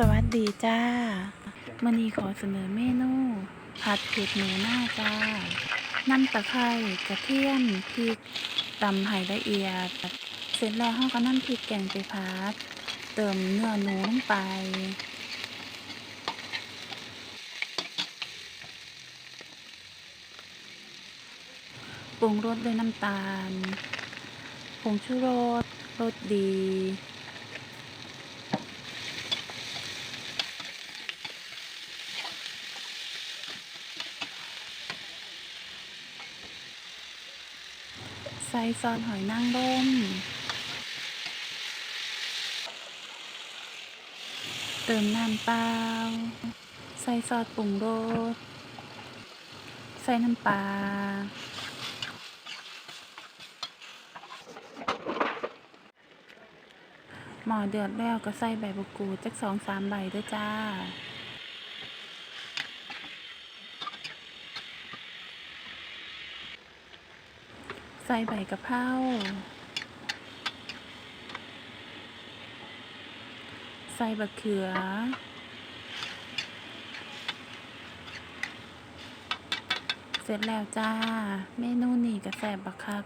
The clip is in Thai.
สวัสดีจ้ามื่อนี้ขอเสนอเมนู ผัดเผ็ดหมูหน้าจ้า น้ำตะไคร้กระเทียมพริกตำให้ละเอียด เสร็จแล้วเราก็นำพริกแกงไปพัด เติมเนื้อหนูลงไป ปรุงรสด้วยน้ำตาล ผงชูรสรสดี ใส่ซอสหอยนางรมเติมน้ำเปล่า ใส่ซอสปรุงรส ใส่น้ำปลา หมอเดือดแล้วก็ใส่ใบบักกูจักสองสามใบด้วยจ้า ใส่ใบกะเพราใส่บะเขือ เสร็จแล้วจ้า เมนูนี้ก็แซ่บบักคัก